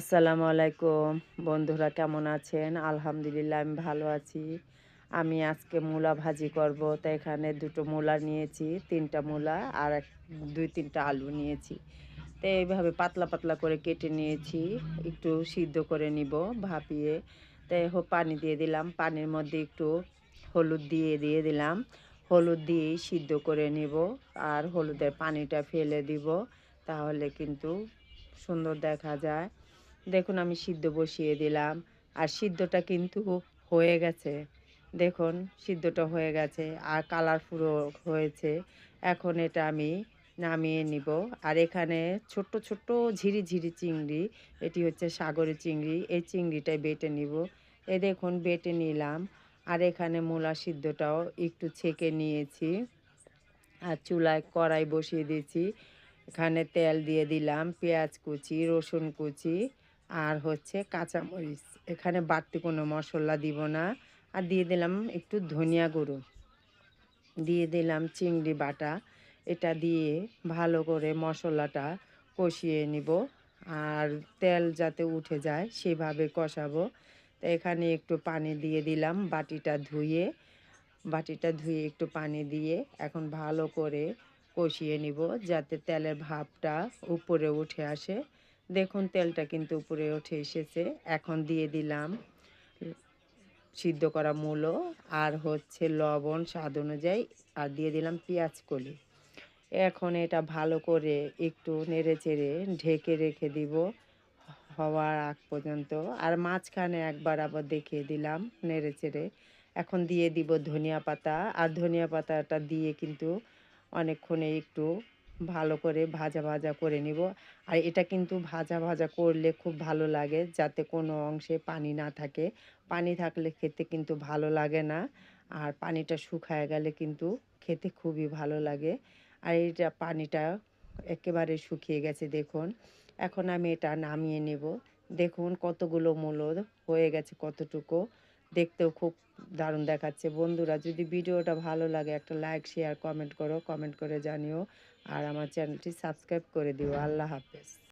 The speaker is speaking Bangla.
আসসালামু আলাইকুম। বন্ধুরা কেমন আছেন? আলহামদুলিল্লাহ, আমি ভালো আছি। আমি আজকে মূলা ভাজি করব। তো এখানে দুটো মূলা নিয়েছি, তিনটা মূলা আর এক, দুই তিনটা আলু নিয়েছি। তো এইভাবে পাতলা পাতলা করে কেটে নিয়েছি, একটু সিদ্ধ করে নিব ভাপিয়ে। তো পানি দিয়ে দিলাম। পানির মধ্যে একটু হলুদ দিয়ে দিয়ে দিলাম। হলুদ দিয়েই সিদ্ধ করে নিব আর হলুদের পানিটা ফেলে দিব, তাহলে কিন্তু সুন্দর দেখা যায়। দেখুন, আমি সিদ্ধ বসিয়ে দিলাম। আর সিদ্ধটা কিন্তু হয়ে গেছে। দেখুন, সিদ্ধটা হয়ে গেছে আর কালারফুলও হয়েছে। এখন এটা আমি নামিয়ে নিব। আর এখানে ছোট্ট ছোট্ট ঝিরি ঝিরি চিংড়ি, এটি হচ্ছে সাগরের চিংড়ি, এই চিংড়িটাই বেটে নিব। এ দেখুন, বেটে নিলাম। আর এখানে মূলা সিদ্ধটাও একটু ছেঁকে নিয়েছি। আর চুলায় কড়াই বসিয়ে দিয়েছি। এখানে তেল দিয়ে দিলাম, পেঁয়াজ কুচি, রসুন কুচি। আর হচ্ছে কাঁচামরিচ। এখানে বাড়তি কোনো মশলা দিব না। আর দিয়ে দিলাম একটু ধনিয়া গুঁড়ো। দিয়ে দিলাম চিংড়ি বাটা। এটা দিয়ে ভালো করে মশলাটা কষিয়ে নিব। আর তেল যাতে উঠে যায় সেভাবে কষাবো। তো এখানে একটু পানি দিয়ে দিলাম বাটিটা ধুয়ে। বাটিটা ধুয়ে একটু পানি দিয়ে এখন ভালো করে কষিয়ে নিব যাতে তেলের ভাবটা উপরে উঠে আসে। দেখুন, তেলটা কিন্তু উপরে উঠে এসেছে। এখন দিয়ে দিলাম সিদ্ধ করা মূলো আর হচ্ছে লবণ স্বাদ অনুযায়ী, আর দিয়ে দিলাম পেঁয়াজ কলি। এখন এটা ভালো করে একটু নেড়ে চেড়ে ঢেকে রেখে দিব হওয়ার আগ পর্যন্ত। আর মাঝখানে একবার আবার দেখিয়ে দিলাম নেড়ে চেড়ে এখন দিয়ে দিব ধনিয়া পাতা, আর ধনিয়া পাতাটা দিয়ে কিন্তু অনেকক্ষণে একটু ভালো করে ভাজা ভাজা করে নিব। আর এটা কিন্তু ভাজা ভাজা করলে খুব ভালো লাগে যাতে কোনো অংশে পানি না থাকে। পানি থাকলে খেতে কিন্তু ভালো লাগে না। আর পানিটা শুকায় গেলে কিন্তু খেতে খুবই ভালো লাগে। আর এটা পানিটা একেবারে শুকিয়ে গেছে, দেখুন। এখন আমি এটা নামিয়ে নেব। দেখুন কতগুলো মূলো হয়ে গেছে কতটুকু। দেখতেও খুব দারুণ দেখাচ্ছে। বন্ধুরা, যদি ভিডিওটা ভালো লাগে, একটা লাইক শেয়ার কমেন্ট করো কমেন্ট করে জানিও। আর আমার চ্যানেলটি সাবস্ক্রাইব করে দিও। আল্লাহ হাফেজ।